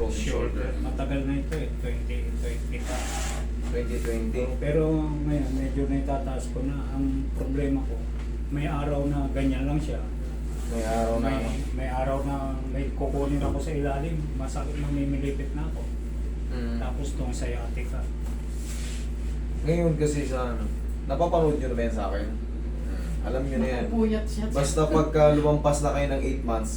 frozen shoulder. Shoulder. Matagal na ito eh. 2020 pa. 2020. Pero ngayon, medyo naitataas ko na. Ang problema ko, may araw na ganyan lang siya. May araw na. May, may araw na may kukunin ako sa ilalim. Masakit na mimilipit na ako. Mm. Tapos itong sciatica. Ngayon kasi sa ano, napapanood nyo na ba yan sa akin? Mm. Alam nyo na yan. Nakapuyat siya. Basta pagka lumampas na kayo ng 8 months,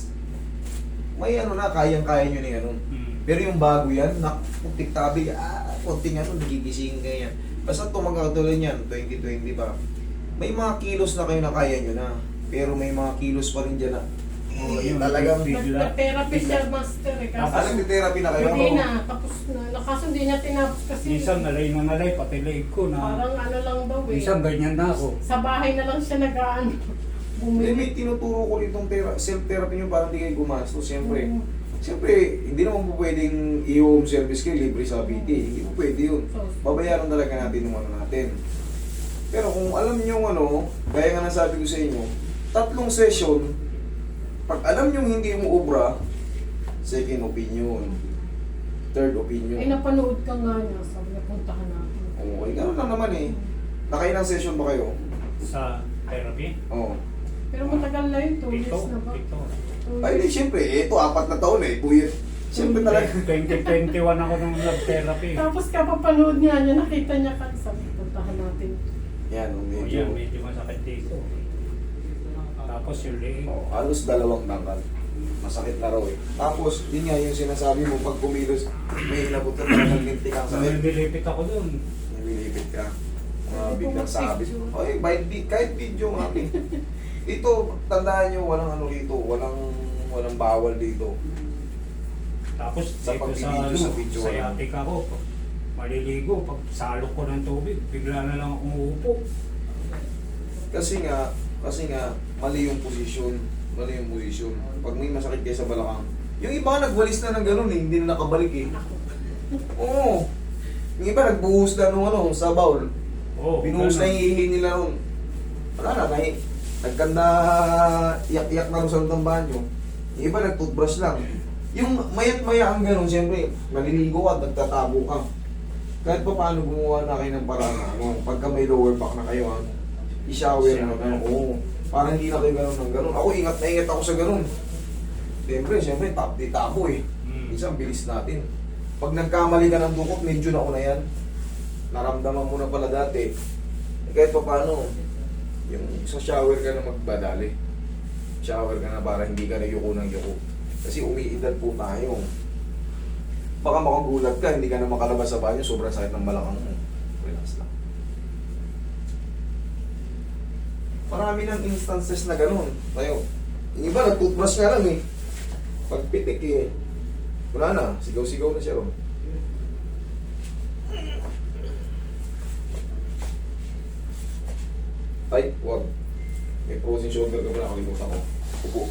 may ano na, kayang-kaya nyo na yan. ano. Mm. Pero yung bago yan, nakutik tabi, ah, konting ano, nagigising kayo yan. Basta tumagkatuloy yan, 2020 pa. May mga kilos na kayo na kaya nyo na. Pero may mga kilos pa rin dyan na, Oo, eh, yun. talagang, Bigla. Nagpa-therapy siya, master eh. Kaso, alam ni therapy na kayo. hindi na. Tapos na. Kaso hindi niya tinapos kasi. Minsan nalay na nalay, pati leeg ko na. Parang ano lang daw eh. Minsan ganyan na ako. Sa bahay na lang siya nag-ano. Hindi, may Bumili. tinuturo ko rin itong tera- self-therapy nyo para hindi kayo gumastos. Siyempre, Oo. Siyempre, hindi naman po pwedeng i-home service kayo libre sa PT. Hindi po pwede yun. Babayaran talaga natin yung ano natin. Pero kung alam nyo ano, gaya nga nasabi ko sa inyo, tatlong session, pag alam nyo hindi mo obra, second opinion, third Ay, opinion. napanood ka nga niya. Sabi niya, puntahan natin. Okay, ganun lang naman eh. Nakailang session ba kayo? Sa therapy. Oo. Pero matagal na yun. Two Pito. years na ba? Pito. Two Ay, di, siyempre, ito, apat na taon eh. Kuya, siyempre talaga. 2021 ako nung nag-therapy. Tapos kapapanood niya niya, nakita niya ka. Sabi, puntahan natin. Yan, oh, medyo. yan, medyo masakit dito. Tapos yung leeg. Oh, halos dalawang tangkal. Masakit na raw eh. Tapos, yun nga yung sinasabi mo, pag kumilos, may inabot ka talagang linti kang sakit. Nililipit ako dun. Nililipit ka. Ko biglang sabi. kahit, vi- kahit video nga eh. Ito, tandaan nyo, walang ano dito, walang walang bawal dito. Tapos Sa dito sa, pagbibideo, ano, sa sa video, sciatica ko, pag maliligo, pag salok ko ng tubig, bigla na lang akong uupo. Kasi nga, kasi nga, mali yung posisyon. Mali yung posisyon. Pag may masakit kayo sa balakang, yung iba nagwalis na ng ganun eh, hindi na nakabalik eh. Ako. Oo. Yung iba nagbuhos na nung ano, sa bowl. Oh, Binuhos na yung ihi nila ron. Wala na, kahit nagkanda iyak-iyak na rin sa ng banyo. Yung iba nag-toothbrush lang. Yung mayat maya ang ganun, siyempre, maliligo ka, nagtatago ka. Kahit pa paano gumawa na kayo ng paraan na, ano, pagka may lower back na kayo, ha, i-shower na kayo. Oo. Parang hindi na kayo ganun ng ganun. Ako, ingat na ingat ako sa ganun. Siyempre, siyempre, tap di tapo eh. Mm. Minsan, bilis natin. Pag nagkamali ka ng dukot, medyo nauna yan. Naramdaman mo na pala dati. Eh, kahit pa paano, yung sa shower ka na magbadali. Shower ka na para hindi ka na yuko ng yuko. Kasi umiidad po tayo. Baka makagulat ka, hindi ka na makalabas sa banyo, sobrang sakit ng balakang mo. Relax lang. Marami ng instances na ganun. Tayo. Yung iba, nag-toothbrush nga lang eh. Pagpitik eh. Wala na, sigaw-sigaw na siya ron. Ay, wag. May frozen shoulder ka pala, nakalimutan ko. Upo.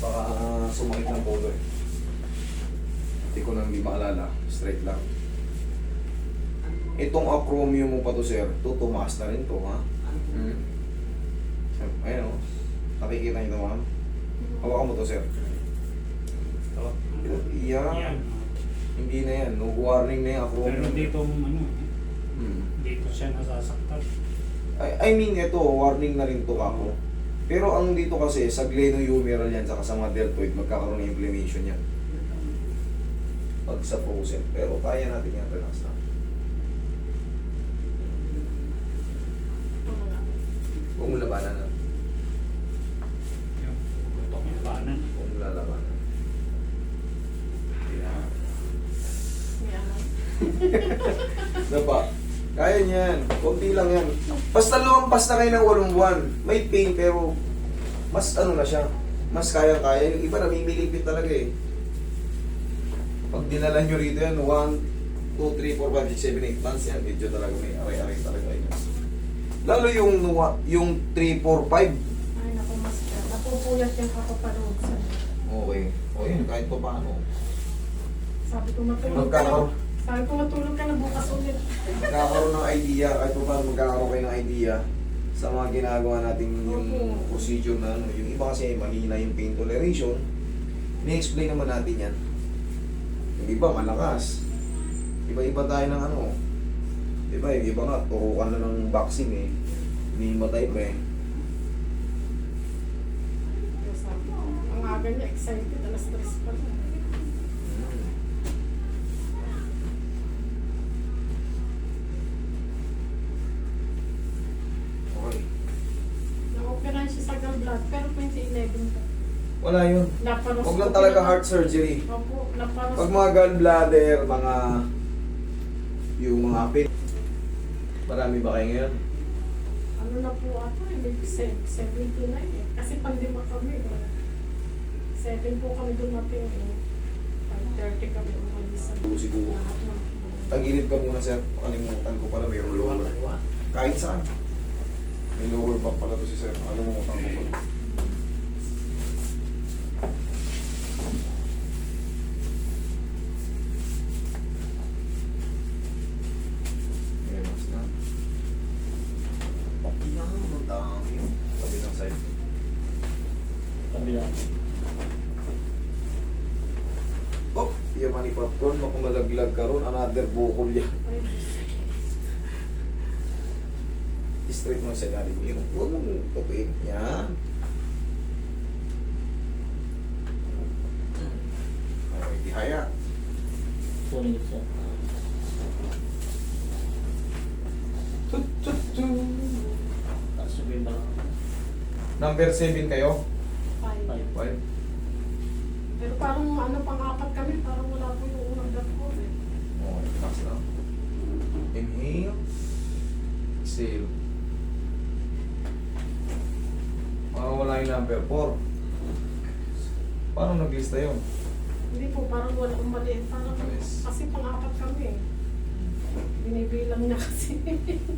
Baka sumakit ng polo eh. Hindi ko nang hindi maalala. Straight lang. Itong acromion mo pa to, sir. Ito, tumaas na rin to, ha? Hmm. Ayan, o. Nakikita niyo to, ma'am? Hawakan mo to, sir. Ito. Yan. Yan. Hindi na yan. No warning na yung Pero acromion. dito, ano, Hmm. dito siya nasasaktan. I, I mean, ito, warning na rin to ako. Pero ang dito kasi, sa glenohumeral yan, saka sa mga deltoid, magkakaroon ng inflammation yan. Pag sa frozen. Pero kaya natin yan, relax lang. Huwag mo labanan na. Yung butok yung kanan. Huwag mo lalabanan. Yan. Yan. Diba? Kaya niyan. Kunti lang yan. Basta lumampas na kayo ng walong buwan. May pain pero mas ano na siya. Mas kaya-kaya. Yung iba namimilipit talaga eh. Pag dinala nyo rito yan, 1, 2, 3, 4, 5, 6, 7, 8 months yan. Medyo talaga may aray-aray talaga yun. Lalo yung, yung 3, 4, 5. Ay, naku, master. Napupuyat yung kapapanood sa Okay. O yun, kahit pa paano. Sabi ko matulog ka na. Sabi ko matulog ka na bukas ulit. Magkakaroon ng idea, kahit pa paano magkakaroon kayo ng idea sa mga ginagawa natin yung Opo. procedure na ano. Yung iba kasi mahina yung pain toleration. Ni-explain naman natin yan. Yung iba malakas. Iba-iba tayo ng ano. Iba, yung iba nga, turukan na ng vaccine eh. Hinihimatay pa eh. Kaya sabi ko, ang aga niya, excited, alas stress pa. Okay. Na-operahan siya sa gallbladder, pero 2011 pa. Wala yun. Huwag lang talaga heart surgery. Opo. Pag mga gallbladder, mga yung mga pin. Marami ba kayo ngayon? Ano na po ako, eh, may se- 79 eh. Kasi pandima kami eh. 7 po kami dumating eh. 5.30 kami umalis sa Oo, siguro. lahat ng Tagilid ka muna sir. Kalimutan ko pala, mayroong lower. Kahit saan. May lower back pala to si sir. Kalimutan ko pala. popcorn, makumalaglag ka ron, another bukol yan. Straight mo sa lalim yun. Huwag mong tukuin. Yan. Okay, tihaya. Sorry, sir. Tut, tut, tut. Number 7 kayo? 5. 5 parang ano pang-apat kami, parang wala po yung unang dako eh. okay, relax lang. Inhale. Exhale. Parang wala yung number 4. Paano naglista yun? Hindi po, parang wala akong maliit. Parang, Yes. kasi pang-apat kami eh. Binibilang niya kasi.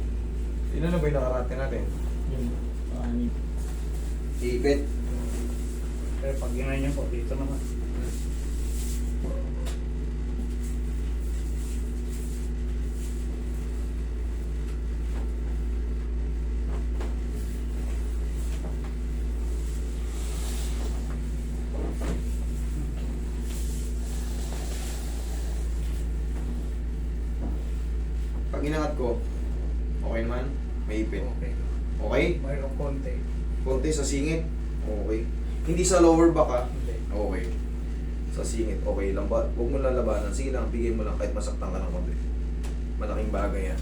Ilan na ba yung nakarate natin? Yung ani. Ipit. Pero pag ginay niya po, dito naman. Pag inangat ko, okay naman? May ipit. Okay. Okay? Mayroong konti. Konti sa singit. Okay. Hindi sa lower back ha. Hindi. Okay. Sa singit, okay lang ba? Huwag mo lalabanan. Sige lang, bigay mo lang kahit masaktan ka ng konti. Malaking bagay yan.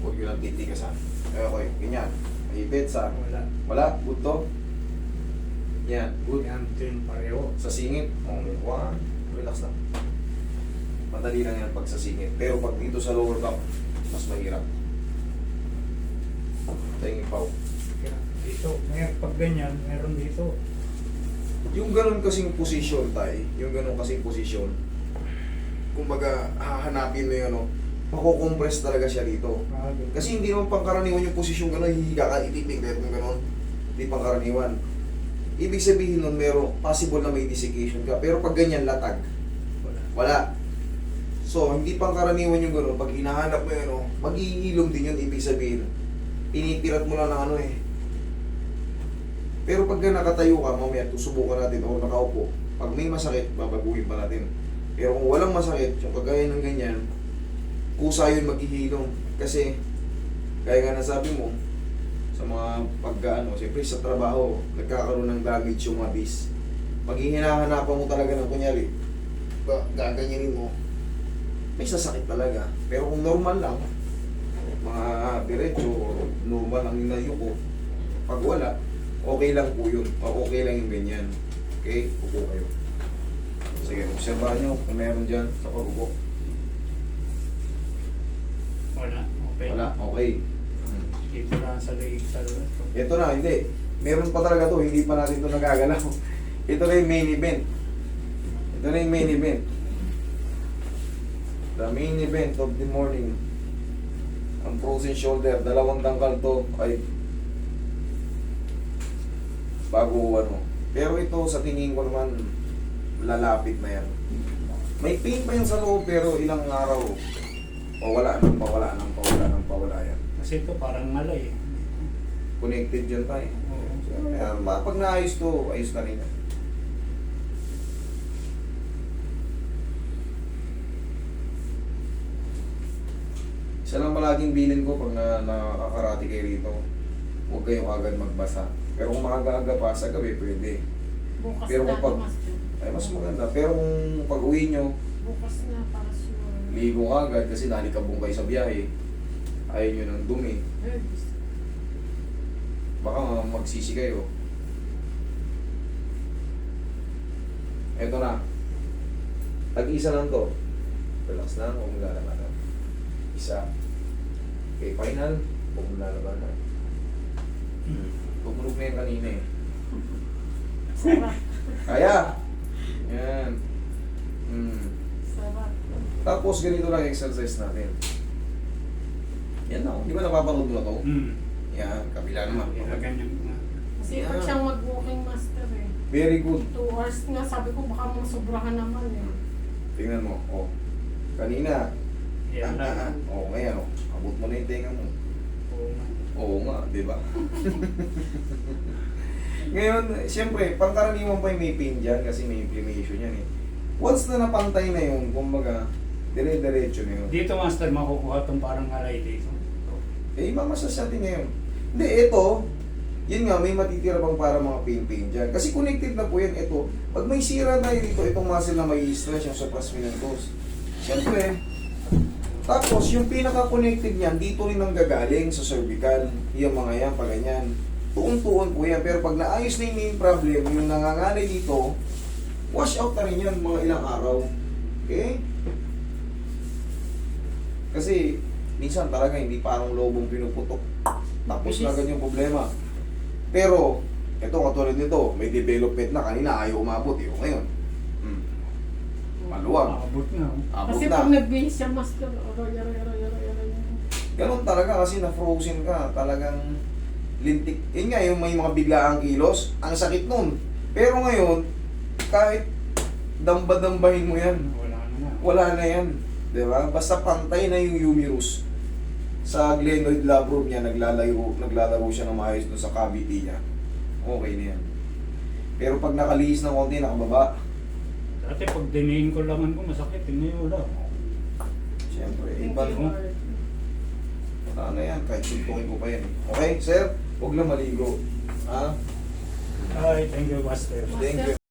Huwag yun lang titigasan. Eh, Okay, ganyan. Mahipit sa... Wala. Wala, good to. Yan, good. Yan, din pareho. Sa singit, okay. One, relax lang. Madali lang yan pag sa singit. Pero pag dito sa lower back, mas mahirap. Tingin pa. Dito, may pag ganyan, meron dito. Yung ganun kasing posisyon tay, yung ganun kasing posisyon, kumbaga hahanapin mo yung ano, makukompress talaga siya dito. Ganun. Kasi hindi naman pangkaraniwan yung posisyon gano'n, hihiga ka, ititig ka yung gano'n. Hindi pangkaraniwan. Ibig sabihin nun, meron, possible na may desiccation ka. Pero pag ganyan, latag. Wala. Wala. So, hindi pangkaraniwan yung gano'n. Pag hinahanap mo yun, ano, mag-iilom din yun, ibig sabihin. Pinipirat mo lang ng ano eh. Pero pag nakatayo ka, mamaya, susubukan natin o nakaupo. Pag may masakit, babaguhin pa natin. Pero kung walang masakit, yung kagaya ng ganyan, kusa yun maghihilom. Kasi, gaya nga nasabi mo, sa mga pagkaano, siyempre sa trabaho, nagkakaroon ng damage yung mga bis. Pag hinahanapan mo talaga ng kunyari, ga- gaganyanin mo, may sasakit talaga. Pero kung normal lang, mga diretso, normal lang yung nayuko, pag wala, okay lang po yun. Okay lang yung ganyan. Okay? Upo kayo. Sige, obserbahan nyo kung meron dyan sa pag-upo. Wala. Okay. Wala, okay. Hmm. Dito lang sa leeg sa Ito na, hindi. Meron pa talaga to, hindi pa natin to nagagalaw. Ito na yung main event. Ito na yung main event. The main event of the morning. Ang frozen shoulder, dalawang tangkal to ay bago ano. Pero ito sa tingin ko naman lalapit na yan. May pain pa yan sa loob pero ilang araw pawala nang pawala nang pawala nang pawala yan. Kasi ito parang malay. Connected yan tayo. Oo. Kaya pag naayos to, ayos na rin. yan. Isa lang palaging bilin ko pag na, nakakarati kayo rito. Huwag kayong agad magbasa. Pero kung maaga-aga pa sa gabi, pwede. Bukas Pero kung pag-. Ay, mas maganda. Pero kung pag uwi nyo, Bukas na, para sure. ligo ka agad kasi nalikabong kayo sa biyahe. Ayaw nyo ng dumi. Baka ma- magsisi kayo. Eto na. Tag-isa lang to. Relax lang, huwag lalabanan. Isa. Okay, final. Huwag mo lalabanan. Tumunog na yan kanina eh. Sarap. Kaya! Yan. Hmm. Sarap. Tapos ganito lang exercise natin. Yan na. Di ba napapanood mo na to? Hmm. Yan, kabila naman. Kaya ganyan nga. Kasi Yeah. siyang mag-walking master eh. Very good. Two hours nga, sabi ko baka masobrahan naman eh. Tingnan mo. Oh. Kanina. Yan ah, ah, ah. lang. Oh, ngayon. Oh. Abot mo na yung tenga mo. Oo nga. Oo nga, di ba? Ngayon, siyempre, pangkaraniwan pa yung may pain dyan kasi may inflammation yan eh. Once na napantay na yun, kumbaga, dire-diretso na yun. Dito master makukuha tong parang alay dito. Eh, mamasas natin ngayon. Hindi, ito, yun nga, may matitira pang para mga pain-pain dyan. Kasi connected na po yan, ito. Pag may sira na dito, itong muscle na may stress, yung supraspinatus. Siyempre, tapos yung pinaka-connected niyan, dito rin ang gagaling sa cervical. Yung mga yan, pag ganyan. Tuon-tuon po yan. Pero pag naayos na yung main problem, yung nangangalay dito, wash out na rin yan mga ilang araw. Okay? Kasi, minsan talaga hindi parang lobong pinuputok. Tapos na agad yung problema. Pero, ito katulad nito, may development na kanina ayaw umabot eh. Ngayon, maluwag. Abot oh. Abot Kasi na. pag nag-base siya master, aroy, aroy, aroy, aroy, aroy. Ganun talaga kasi na-frozen ka. Talagang lintik. Yun nga, yung may mga biglaang kilos, ang sakit nun. Pero ngayon, kahit damba-dambahin mo yan, Wala na wala na yan. Di ba? Basta pantay na yung humerus. Sa glenoid labrum niya, naglalaro, naglalaro siya ng maayos doon sa cavity niya. Okay na yan. Pero pag nakalihis ng konti, nakababa, Dati pag diniin ko laman ko masakit. Hindi wala. siyempre, iba. Lord. Wala na yan, kahit suntukin ko pa yan. Okay, sir? Huwag lang maligo. Ha? Ay, thank you master. Thank you.